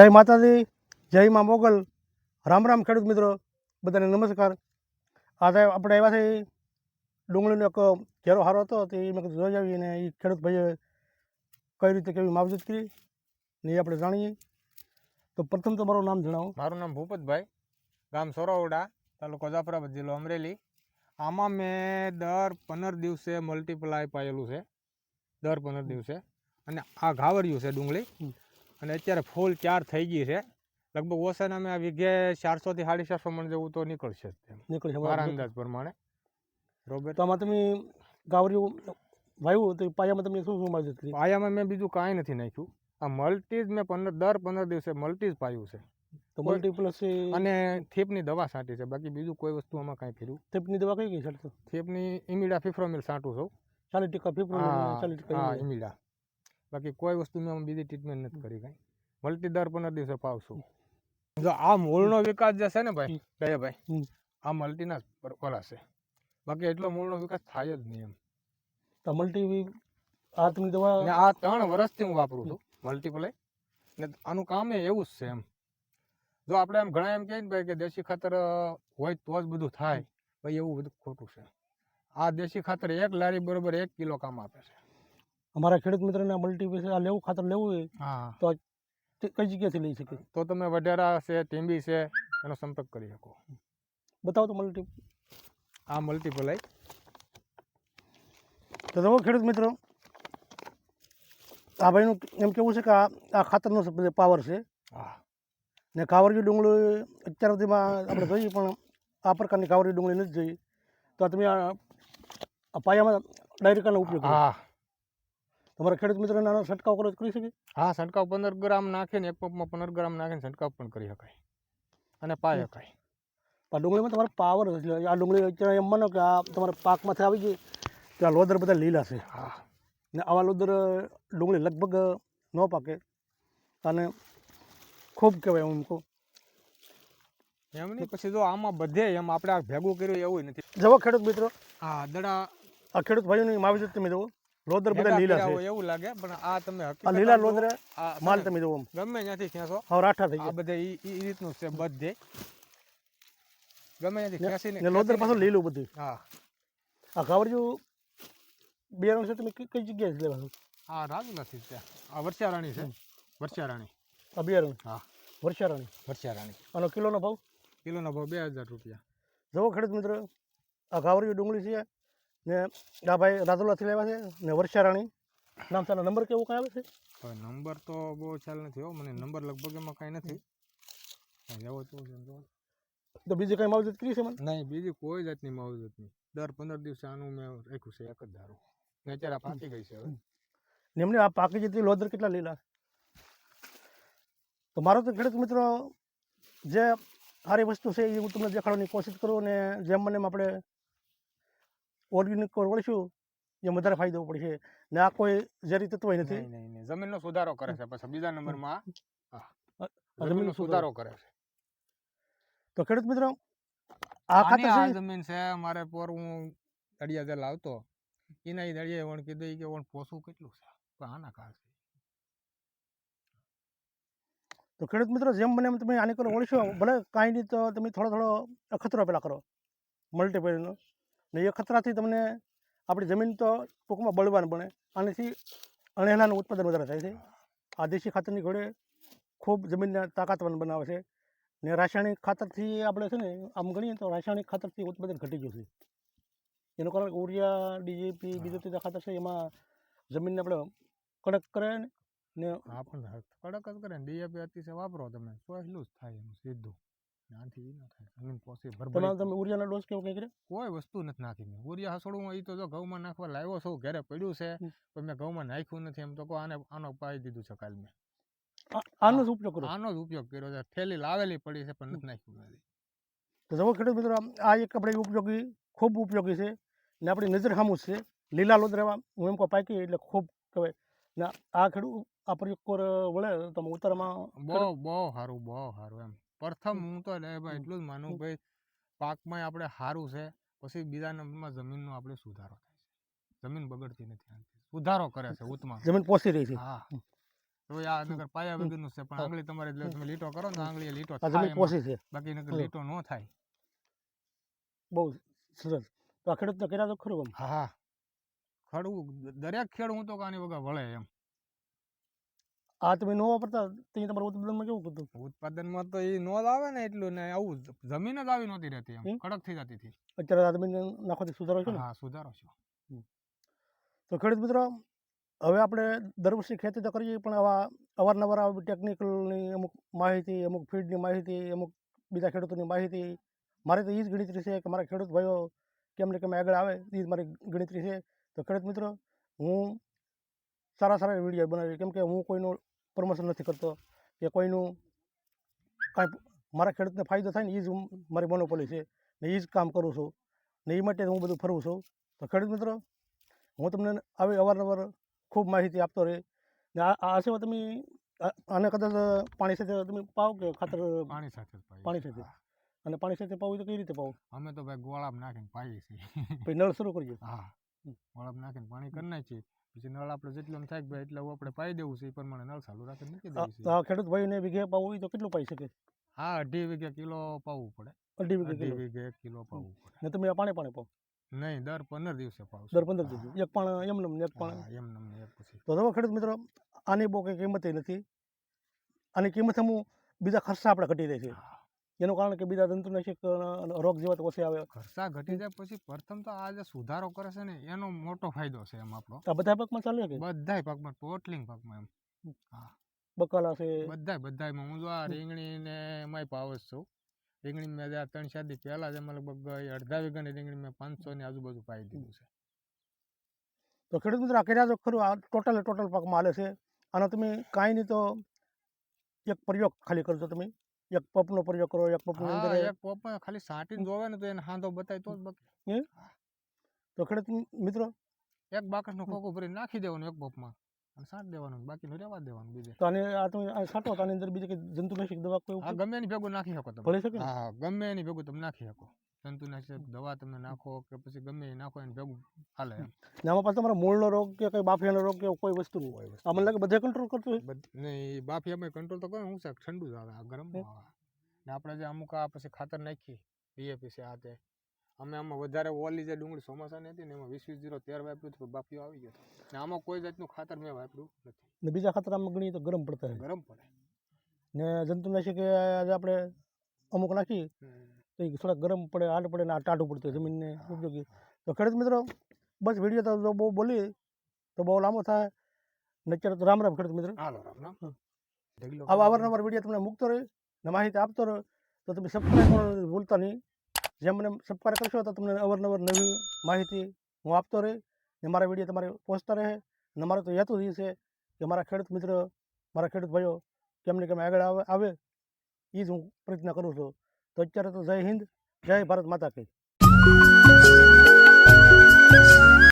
જય માતાજી જય મા મોગલ. રામ રામ ખેડૂત મિત્રો બધાને નમસ્કાર. આજે આપણે આવ્યા છે ડુંગળીનો એક ઘેરો હારો હતો તે મેં કીધું જોઈ આવીએ અને એ ખેડૂત ભાઈએ કઈ રીતે કેવી માવજત કરી ને એ આપણે જાણીએ. તો પ્રથમ તો મારું નામ જણાવો. મારું નામ ભૂપતભાઈ ગામ સોરાવડા તાલુકો જાફરાબાદ જિલ્લો અમરેલી. આમાં મેં દર પંદર દિવસે મલ્ટીપ્લાય પાયેલું છે. દર પંદર દિવસે. અને આ ઘાવર્યું છે ડુંગળી. અને અત્યારે ફૂલ ચાર થઈ ગઈ છે. લગભગ ઓછાના મેં આ વીઘે ચારસોથી સાડી ચારસો મણ જેવું તો નીકળશે તેમ. મારા અંદાજ પ્રમાણે. બરોબર તો આમાં તમે ગાવરિયું વાવ્યું તો પાયામાં તમે શું શું કરી પાયામાં મેં બીજું કાંઈ નથી નાખ્યું. આ મલ્ટી જ મેં પંદર દર પંદર દિવસે મલ્ટી જ પાયું છે. તો મલ્ટી મલ્ટીપ્લસ અને થેપની દવા છાંટી છે. બાકી બીજું કોઈ વસ્તુ આમાં કાંઈ કર્યું. થેપની દવા કઈ કઈ છે? થેપની ઇમિડા ફિફ્રોમિલ છાંટું છું. ચાલીસ ટકા ફિફ્રોમિલ ચાલીસ ટકા ઇમિડા બાકી કોઈ વસ્તુ મેં આમાં બીજી ટ્રીટમેન્ટ નથી કરી કાંઈ. મલ્ટી દર પંદર દિવસે પાવશું જો આ મૂળનો વિકાસ જે છે ને ભાઈ કહે ભાઈ આ મલ્ટીના ઓલા બાકી એટલો મૂળનો વિકાસ થાય જ નહીં એમ. તો મલ્ટી આ તમે દવા આ ત્રણ વર્ષથી હું વાપરું છું મલ્ટીપ્લાય ને આનું કામ એ એવું જ છે એમ. જો આપણે એમ ઘણા એમ કહે ને ભાઈ કે દેશી ખાતર હોય તો જ બધું થાય. ભાઈ એવું બધું ખોટું છે. આ દેશી ખાતર એક લારી બરોબર એક કિલો કામ આપે છે. અમારા ખેડૂત મિત્રને મલ્ટી આ લેવું ખાતર લેવું હોય તો તે કઈ જગ્યાથી લઈ શકે? તો તમે વઢેરા છે ટીંબી છે એનો સંપર્ક કરી શકો. બતાવો તો મલ્ટી આ મલ્ટીપ્લાય તો જુઓ ખેડૂત મિત્રો આ ભાઈનું એમ કેવું છે કે આ આ ખાતરનો પાવર છે. હા. ને કાવરજી ડુંગળી અત્યાર સુધીમાં આપણે જોઈએ પણ આ પ્રકારની કાવરજી ડુંગળી નથી જોઈ. તો તમે આ પાયામાં ડાયરેક્ટ ઉપયોગ કરો. હા. તમારા ખેડૂત મિત્રોને આનો છંટકાવ કરો કરી શકે? હા છંટકાવ પંદર ગ્રામ નાખીને એક પંપમાં પંદર ગ્રામ નાખીને છંટકાવ પણ કરી શકાય. અને પાય શકાય. આ ડુંગળીમાં તમારે પાવર એટલે આ ડુંગળી અત્યારે એમ માનો કે આ તમારા પાકમાંથી આવી ગઈ તો આ લોદર બધા લીલા છે. હા. ને આવા લોદર ડુંગળી લગભગ ન પાકે. અને ખૂબ કહેવાય હું કહું. એમ નહીં પછી જો આમાં બધે એમ આપણે આ ભેગું કર્યું એવું નથી. જવો ખેડૂત મિત્રો. હા દડા આ ખેડૂત ભાઈઓની માવજત તમે જુઓ. લોદર બધા લીલા છે. એવું લાગે પણ આ તમે આ લીલા લોદર માલ તમે જોવો. ગમે ત્યાંથી ખેંચો. હવે રાઠા થઈ ગયા. બધે ઈ ઈ રીતનું છે બધે. ગમે ત્યાંથી ખેંચીને ને લોદર પાછું લીલું બધું. હા. આ કાવડિયું બિયારણ છે તમે કઈ જગ્યાએ લેવાનું? આ રાજુલાથી છે. આ વર્ષારાણી છે. વર્ષારાણી આ બિયારણ? હા. વર્ષારાણી વર્ષારાણી આનો કિલોનો ભાવ? કિલોનો ભાવ બે હજાર રૂપિયા. જવો ખેડૂત મિત્ર. આ કાવડિયું ડુંગળી છે ને આ ભાઈ રાજુલાથી લેવા છે ને વર્ષારાણી નામ સારા નંબર કેવો કાંઈ આવે છે? નંબર તો બહુ ખ્યાલ નથી હો મને નંબર લગભગ એમાં કાંઈ નથી. એવો તો તો. બીજી કાંઈ માવજત કરી છે મને? નહીં બીજી કોઈ જાતની માવજત નહીં. દર પંદર દિવસે આનું મેં રાખ્યું છે એક જ ધારું. ને અત્યારે આ પાકી ગઈ છે હવે. ને એમને આ પાકી જતી લોદર કેટલા લીલા? તો મારો તો ખેડૂત મિત્રો જે સારી વસ્તુ છે એ હું તમને દેખાડવાની કોશિશ કરું અને જેમ મને આપણે ઓર્ગેનિક વળીશું એમ વધારે ફાયદો પડશે. ને આ કોઈ ઝેરી તત્વ નથી. નહીં નહીં નહીં. જમીનનો સુધારો કરે છે. પછી બીજા નંબરમાં જમીનનો સુધારો. કરે છે. તો ખેડૂત મિત્રો આ ખાતર છે. જમીન છે મારે પર હું દળિયા જે લાવતો એના એ દળિયે વણ કીધું કે વણ પોસું કેટલું છે? પણ આના ખાસ તો ખેડૂત મિત્રો જેમ બને એમ તમે આની કરો વળશો. ભલે કાંઈ નહીં તો તમે થોડો થોડો અખતરો પેલા કરો. મલ્ટીપલનો ને એ ખતરાથી તમને આપણી જમીન તો ટૂંકમાં બળવાન બને. આનાથી અણેલાનું ઉત્પાદન વધારે થાય છે. આ દેશી ખાતરની ઘોડે ખૂબ જમીનને તાકાતવાન બનાવે છે ને રાસાયણિક ખાતરથી આપણે છે ને આમ ગણીએ તો રાસાયણિક ખાતરથી ઉત્પાદન ઘટી ગયું છે. એનું કારણ ઉરિયા ડીજીપી બીજું ત્રીજા ખાતર છે એમાં જમીનને આપણે કડક કરે ને કડક જ કરે ને. ડીએપી અતિશય વાપરો તમે એટલું જ થાય એમ સીધું. આનાથી ઈ ન થાય જમીન પોસી તમે ભરભરી તમે ઉરિયાનો ડોઝ કેવું કંઈ કરે કોઈ વસ્તુ નથી નાખી મેં. ઉરિયા હસોડું એ તો જો ઘઉંમાં નાખવા લાવ્યો છું ઘરે પડ્યું છે હમ. પણ મેં ઘઉંમાં નાખ્યું નથી. એમ તો કહો આને આનો પાઈ દીધું છે કાલ મેં. આ- આનો જ ઉપયોગ કરો. આનો જ ઉપયોગ કર્યો છે. થેલી લાવેલી પડી છે પણ નથી નાખ્યું નથી તો જુઓ ખેડૂત મિત્રો આ એક આપણે ઉપયોગી ખૂબ ઉપયોગી છે ને આપણી નજર સામું જ છે. લીલા લોદરામાં હું એમ કહું પાકી એટલે ખૂબ કહેવાય. ને આ ખેડૂત આ પ્રયોગ પર વળે તો તમે ઉત્તરમાં બહુ બહુ સારું બહુ સારું એમ. પ્રથમ હું તો લે ભાઈ એટલું જ માનું ભાઈ પાકમાં આપણે સારું છે પછી બીજા નંબરમાં જમીનનો આપણે સુધારો થાય છે. જમીન બગડતી નથી સુધારો કરે છે ઉત્તમાં જમીન પોસી રહી છે. હા. તો આ નગર પાયા. વગરનું છે પણ આંગળી તમારે એટલે તમે લીટો કરો ને આંગળી લીટો થાય પોસી છે. બાકી નગર લીટો ન થાય. બહુ સરસ. તો આ ખેડૂતને કર્યા તો ખરું હા. ખડવું દરેક ખેડ હું તો કાની વગર વળે એમ. આ તમે ન વાપરતા તે તમારા ઉત્પાદનમાં કેવું હતું ઉત્પાદનમાં તો એ નો આવે ને એટલું ને આવું જમીન જ આવી નહોતી રહેતી એમ કડક થઈ જતી હતી. અત્યારે આ જમીન નાખવાથી સુધારો છે હા સુધારો છે તો ખેડૂત મિત્રો હવે આપણે દર વર્ષે ખેતી તો કરીએ પણ આવા અવારનવાર આવી ટેકનિકલની અમુક માહિતી અમુક ફીડની માહિતી અમુક બીજા ખેડૂતોની માહિતી મારે તો એ જ ગણતરી છે કે મારા ખેડૂત ભાઈઓ કેમ ને કેમ આગળ આવે એ જ મારી ગણતરી છે. તો ખેડૂત મિત્રો હું સારા સારા વીડિયો બનાવી કેમ કે હું કોઈનું પ્રમોશન નથી કરતો કે કોઈનું કાંઈ મારા ખેડૂતને ફાયદો થાય ને એ જ મારી મોનોપોલી છે ને એ જ કામ કરું છું ને એ માટે હું બધું ફરું છું. તો ખેડૂત મિત્રો હું તમને આવી અવારનવાર ખૂબ માહિતી આપતો રહે ને આ આ સેવા તમે આને કદાચ પાણી સાથે તમે પાવ કે ખાતર પાણી સાથે પાણી સાથે? અને પાણી સાથે પાવું તો કઈ રીતે પાવું? અમે તો ભાઈ ગોળામાં નાખીને પાઈએ છીએ. પછી નળ શરૂ કરીએ. હા. ગોળામાં નાખીને પાણી કરી નાખીએ. પછી નળ આપણે જેટલું થાય ભાઈ એટલે આપણે પાઈ દેવું છે એ પ્રમાણે નળ ચાલુ રાખીને મૂકી દેવું છે. આ ખેડૂત ભાઈને વીઘે પાવું હોય તો કેટલું પાઈ શકે? હા અઢી વીઘે કિલો પાવું પડે. અઢી વીઘે અઢી વીઘે એક કિલો પાવું પડે. ને તમે પાણી પાણી પાવ? નહીં દર પંદર દિવસે પાવ દર પંદર દિવસ? એક પણ એમ ને એક પણ? હા એમ નમ એક પછી. તો તમે ખેડૂત મિત્રો આની બહુ કંઈ કિંમત નથી. આની કિંમત અમુક બીજા ખર્ચા આપણે ઘટી રહે છે. હા. એનું કારણ કે બીજા તંતુનાશક રોગ જેવા તો ઓછી આવે. ખર્ચા ઘટી જાય પછી પ્રથમ તો આ જે સુધારો કરે છે ને એનો મોટો ફાયદો છે એમ આપણો. આ બધા પાકમાં ચાલે કે? બધાય પાકમાં ટોટલિંગ પાકમાં એમ. બકાલા છે. બધાય બધાયમાં હું જો આ રીંગણી ને એમાંય પાવ જ છું. રીંગણી મેં આ ત્રણ ચાર દી પહેલા જ લગભગ અડધા વીઘાની રીંગણી મેં પાંચસો ની આજુબાજુ પાઈ દીધું છે. તો ખેડૂત મિત્રો આ કર્યા તો ખરું આ ટોટલ ટોટલ પાકમાં હાલે છે. અને તમે કાંઈ નહીં તો એક પ્રયોગ ખાલી કરજો તમે. એક પપનો પ્રયોગ કરો એક પપની અંદર એક પપ ખાલી સાટીને જોવે ને તો એને હાંધો બતાય તો જ બકે તો ખેડૂત મિત્રો? એક બાકસનો ખોખો ભરી નાખી દેવાનો એક પપમાં. અને સાટ દેવાનું બાકીનું રહેવા દેવાનું બીજે. તો આને આ તમે તો આની અંદર બીજી કંઈ જંતુનાશક દવા કોઈ ગમે એની ભેગું નાખી શકો તમે. ભરી શકે હા ગમે એની ભેગું તમે નાખી શકો. જંતુનાશક દવા તમે નાખો કે પછી ગમે એ નાખો એને ભેગું હાલે આમાં પાછો તમારો મૂળનો રોગ કે કંઈ બાફિયાનો રોગ કે કોઈ વસ્તુ હોય. આ મને લાગે બધે કંટ્રોલ કરતું હોય. નહીં બાફિયામાં કંટ્રોલ તો કરે હું છે ઠંડુ જ આવે આ ગરમ. આવે. ને આપણે જે અમુક આ પછી ખાતર નાખી ડીએપી છે આ તે. અમે આમાં વધારે ઓલી જે ડુંગળી ચોમાસાની હતી ને એમાં વીસ વીસ જીરો તેર વાપર્યું હતું બાફિયો આવી ગયો ને આમાં કોઈ જાતનું ખાતર મેં વાપર્યું નથી. ને બીજા ખાતર આમાં ગણીએ તો ગરમ પડતા ગરમ પડે. ને જંતુનાશક આજે આપણે અમુક નાખી તો એ થોડા ગરમ પડે આડ પડે ને આ ટાઢું પડતું જમીનને ઉપયોગી. તો ખેડૂત મિત્રો બસ વીડિયો તો જો બહુ બોલી તો બહુ લાંબો થાય. નચર તો રામ રામ ખેડૂત મિત્રો. આવા અવારનવાર વીડિયો તમને મૂકતો રહે ને માહિતી આપતો રહે તો તમે સબસ્ક્રાઈબ કરવાનું ભૂલતા નહીં. જેમ મને સબસ્ક્રાઈબ કરશો તો તમને અવારનવાર નવી માહિતી હું આપતો રહે ને મારા વીડિયો તમારે પહોંચતા રહે. ને મારો તો હેતુ જ એ છે કે મારા ખેડૂત મિત્ર મારા ખેડૂત ભાઈઓ કેમને કેમ આગળ આવે આવે એ જ હું પ્રયત્ન કરું છું. તો અત્યારે તો જય હિન્દ જય ભારત માતા કી.